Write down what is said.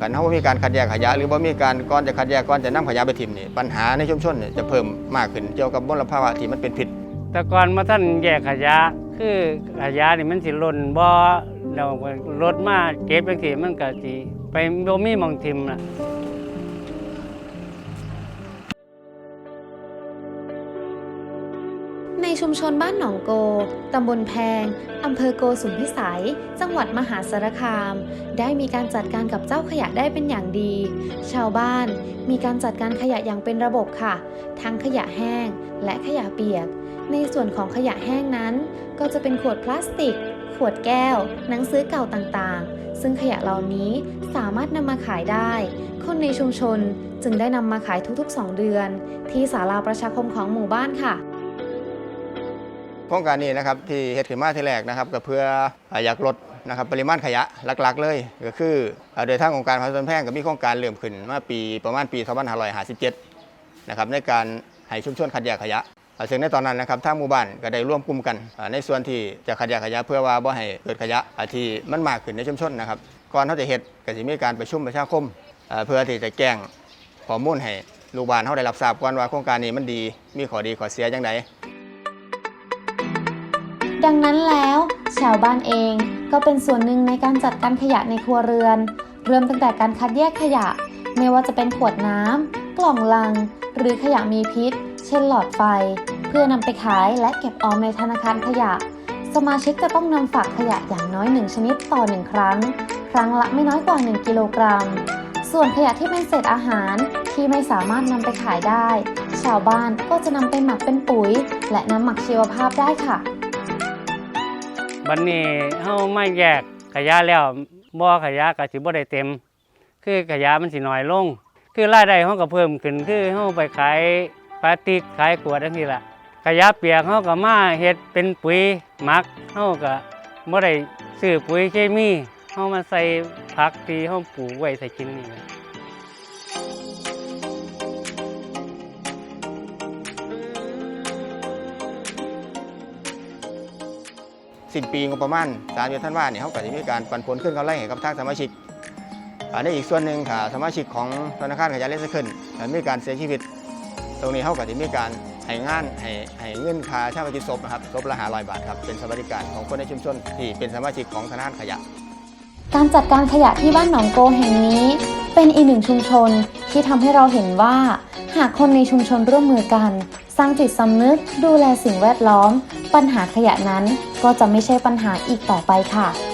กันเฮาบ่มีการคัดแยกขยะ หรือบ่มีการก้อนจะคัดแยกก้อนจะนำขยะไปทิ่มนี่ปัญหาในชุมชนเนี่ยจะเพิ่มมากขึ้นเกี่ยวกับมลภาวะที่มันเป็นพิษแต่ก่อนมาท่านแยกขยะคือขยะนี่มันสิหล่นบ่อเรารถมาเก็บจังซี่มันก็สิไปบ่มีหม่องทิ่มล่ะ ในชุมชนบ้านหนองโก ตำบลแพง อำเภอโกสุมพิสัย จังหวัดมหาสารคาม ได้มีการจัดการกับเจ้าขยะได้เป็นอย่างดี ชาวบ้านมีการจัดการขยะอย่างเป็นระบบค่ะ ทั้งขยะแห้งและขยะเปียก ในส่วนของขยะแห้งนั้น ก็จะเป็นขวดพลาสติก ขวดแก้ว หนังสือเก่าต่างๆ ซึ่งขยะเหล่านี้สามารถนำมาขายได้ คนในชุมชนจึงได้นำมาขายทุกๆ 2 เดือน ที่ศาลาประชาคมของหมู่บ้านค่ะ โครงการนี้นะครับที่เฮ็ดขึ้นมาที่แรกนะครับก็เพื่ออยากลดนะครับปริมาณขยะหลักๆ เลยก็คือโดยทางองค์การพัฒนาแพ่งก็มีโครงการเริ่มขึ้นมาปีประมาณปี2557นะครับในการให้ชุมชนคัดแยกขยะอ่าซึ่งในตอนนั้นนะครับทางหมู่บ้านก็ได้ร่วมกลุ่มกัน ในส่วนที่จะคัดแยกขยะเพื่อว่าบ่ให้เกิดขยะอ่าที่มันมากขึ้นในชุมชนนะครับก่อนเขาจะเฮ็ดก็สิมีการประชุมประชาคม เพื่อที่จะแจ้งข้อมูลให้ลูกบ้านเขาได้รับทราบก่อนว่าโครงการนี้มันดีมีข้อดีข้อเสียจังได ดังนั้นแล้ว ชาวบ้านเองก็เป็นส่วนหนึ่งในการจัดการขยะในครัวเรือน เริ่มตั้งแต่การคัดแยกขยะ ไม่ว่าจะเป็นขวดน้ำกล่องลัง หรือขยะมีพิษ เช่นหลอดไฟ เพื่อนำไปขายและเก็บออมในธนาคารขยะ สมาชิกจะต้องนำฝากขยะอย่างน้อย1ชนิดต่อ1ครั้ง ครั้งละไม่น้อยกว่า 1 กิโลกรัม ส่วนขยะที่เป็นเศษอาหารที่ไม่สามารถนำไปขายได้ ชาวบ้านก็จะนำไปหมักเป็นปุ๋ย และน้ำหมักชีวภาพได้ค่ะ บัดนี้เฮาไมาแยกขยะแล้วบ่อขยะก็สิบ่ได้เต็ม คือขยะมันสิน้อยลง คือรายได้เฮาก็เพิ่มขึ้น คือเฮาไปขายพลาสติกขายขวดจังซี่ล่ะขยะเปียกเฮาก็มาเฮ็ดเป็นปุ๋ยหมักเฮาก็บ่ได้ซื้อปุ๋ยเคมีเฮามาใส่ผักที่เฮาปลูกไว้ใส่กินนี่ สิ้นปีงบประมาณ3เดือนธันว่าเนี่ยเขาก็จะมีการปันผลขึ้นกำไรให้กับทางสมาชิกอ่าในอีกส่วนหนึ่งค่ะสมาชิกของธนาคารขยะเลสเคิลมีการเสียชีวิต ตรงนี้เขาก็จะมีการให้งานให้ให้เงินค่าชาปนกิจศพนะครับศพละ500บาทครับเป็นสวัสดิการของคนในชุมชนที่เป็นสมาชิกของธนาคารขยะ การจัดการขยะที่บ้านหนองโกแห่งนี้ เป็นอีกหนึ่งชุมชนที่ทำให้เราเห็นว่า หากคนในชุมชนร่วมมือกัน สร้างจิตสำนึกดูแลสิ่งแวดล้อม ปัญหาขยะนั้นก็จะไม่ใช่ปัญหาอีกต่อไปค่ะ